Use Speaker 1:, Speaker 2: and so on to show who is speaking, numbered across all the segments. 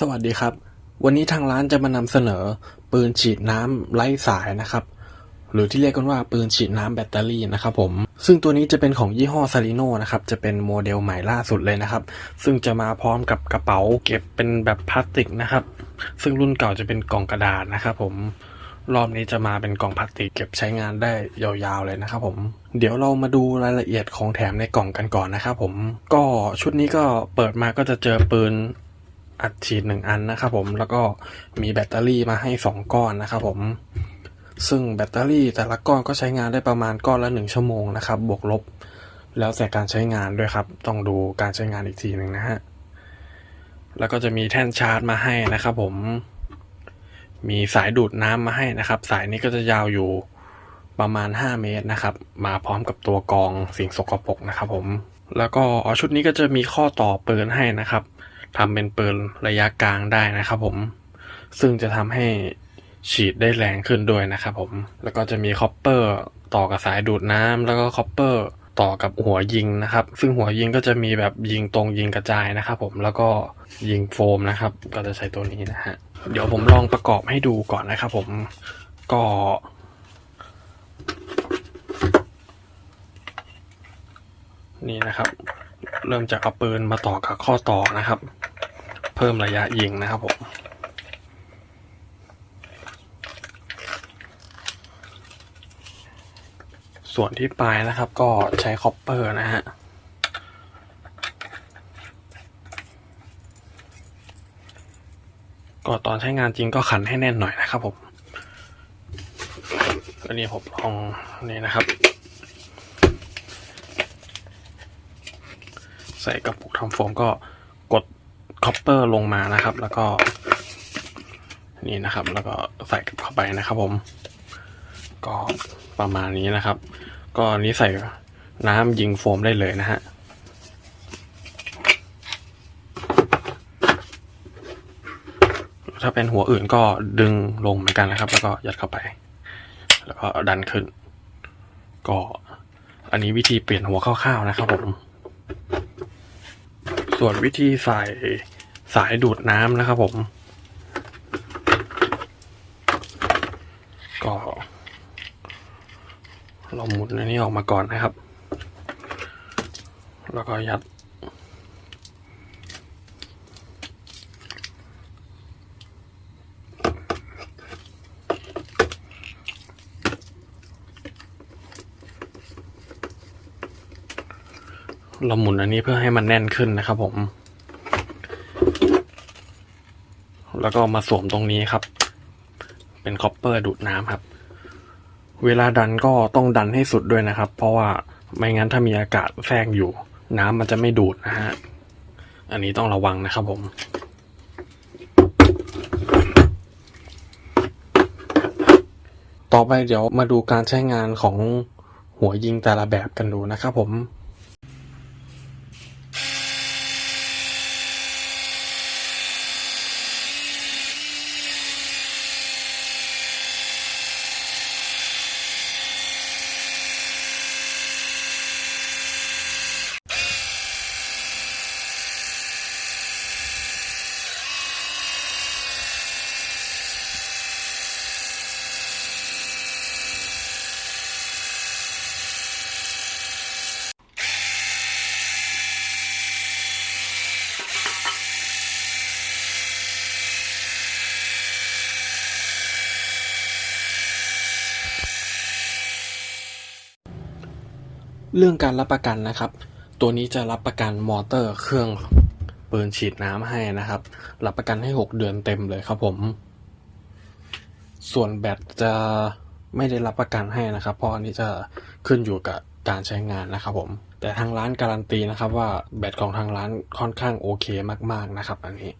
Speaker 1: สวัสดีครับ วันนี้ทางร้านจะมานำเสนอ ปืนฉีดน้ำไร้สายนะครับ หรือที่เรียกกันว่าปืนฉีดน้ำแบตเตอรี่นะครับผม ซึ่งตัวนี้จะเป็นของยี่ห้อซาริโนนะครับ จะเป็นโมเดลใหม่ล่าสุดเลยนะครับ ซึ่งจะมาพร้อมกับกระเป๋าเก็บเป็นแบบพลาสติกนะครับ ซึ่งรุ่นเก่าจะเป็นกล่องกระดาษนะครับผม รอบนี้จะมาเป็นกล่องพลาสติกเก็บใช้งานได้ยาวๆเลยนะครับผม เดี๋ยวเรามาดูรายละเอียดของแถมในกล่องกันก่อนนะครับผม ก็ชุดนี้ก็เปิดมาก็จะเจอปืน อัดฉีดหนึ่งอันนะครับผมแล้วก็มีแบตเตอรี่มาให้สองก้อนนะครับผม ซึ่งแบตเตอรี่แต่ละก้อนก็ใช้งานได้ประมาณก้อนละหนึ่งชั่วโมงนะครับบวกลบ แล้วแต่การใช้งานด้วยครับ ต้องดูการใช้งานอีกทีหนึ่งนะฮะแล้วก็จะมีแท่นชาร์จมาให้นะครับผม มีสายดูดน้ำมาให้นะครับ สายนี้ก็จะยาวอยู่ประมาณ 5 เมตรนะครับ มาพร้อมกับตัวกรองสิ่งสกปรกนะครับผม แล้วก็อ๋อชุดนี้ก็จะมีข้อต่อปืนให้นะครับ ทำเป็นปืนระยะกลางได้นะครับผม ซึ่งจะทำให้ฉีดได้แรงขึ้นด้วยนะครับผม แล้วก็จะมีคอปเปอร์ต่อกับสายดูดน้ำแล้วก็คอปเปอร์ต่อกับหัวยิงนะครับ ซึ่งหัวยิงก็จะมีแบบยิงตรงยิงกระจายนะครับผมแล้วก็ยิงโฟมนะครับ ก็จะใช้ตัวนี้นะฮะเดี๋ยวผมลองประกอบให้ดูก่อนนะครับผมก็นี่นะครับ เริ่มจากเอาปืนมาต่อกับข้อต่อนะครับ เพิ่มระยะยิงนะครับผมส่วนที่ปลายนะครับก็ใช้คอปเปอร์นะฮะก็ตอนใช้งานจริงก็ขันให้แน่นหน่อยนะครับผมอันนี้ผมลองนี่นะครับ ใส่กระปุกทำโฟมก็กด คอปเปอร์ลงมานะครับ แล้วก็ นี่นะครับ แล้วก็ใส่เข้าไปนะครับผม ก็ประมาณนี้นะครับ ก็นนี้ใส่น้ำยิงโฟมได้เลยนะฮะถ้าเป็นหัวอื่นก็ดึงลงเหมือนกันนะครับ แล้วก็ยัดเข้าไป แล้วก็ดันขึ้น ก็อันนี้วิธีเปลี่ยนหัวคร่าวๆนะครับผม ส่วนวิธีใส่ สายดูดน้ำนะครับผม ก็เราหมุนอันนี้ออกมาก่อนนะครับ แล้วก็ยัด เราหมุนอันนี้เพื่อให้มันแน่นขึ้นนะครับผม แล้วก็มาสวมตรงนี้ครับ เป็นคอปเปอร์ดูดน้ำครับ เวลาดันก็ต้องดันให้สุดด้วยนะครับ เพราะว่าไม่งั้นถ้ามีอากาศแทรกอยู่ น้ำมันจะไม่ดูดนะฮะ อันนี้ต้องระวังนะครับผมต่อไปเดี๋ยวมาดูการใช้งานของหัวยิงแต่ละแบบกันดูนะครับผม เรื่องการรับประกันนะครับ ตัวนี้จะรับประกันมอเตอร์เครื่องปืนฉีดน้ำให้นะครับ รับประกันให้ 6 เดือนเต็มเลยครับผม ส่วนแบตจะไม่ได้รับประกันให้นะครับ เพราะอันนี้จะขึ้นอยู่กับการใช้งานนะครับผม แต่ทางร้านการันตีนะครับ ว่าแบตของทางร้านค่อนข้างโอเคมากๆนะครับ อันนี้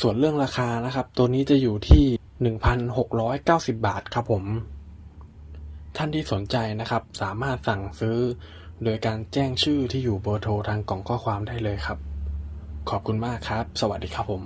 Speaker 1: ส่วนเรื่องราคานะครับ ตัวนี้จะอยู่ที่ 1,690 บาทครับผม ท่านที่สนใจนะครับ สามารถสั่งซื้อ โดยการแจ้งชื่อที่อยู่เบอร์โทรทางกล่องข้อความได้เลยครับ ขอบคุณมากครับ สวัสดีครับผม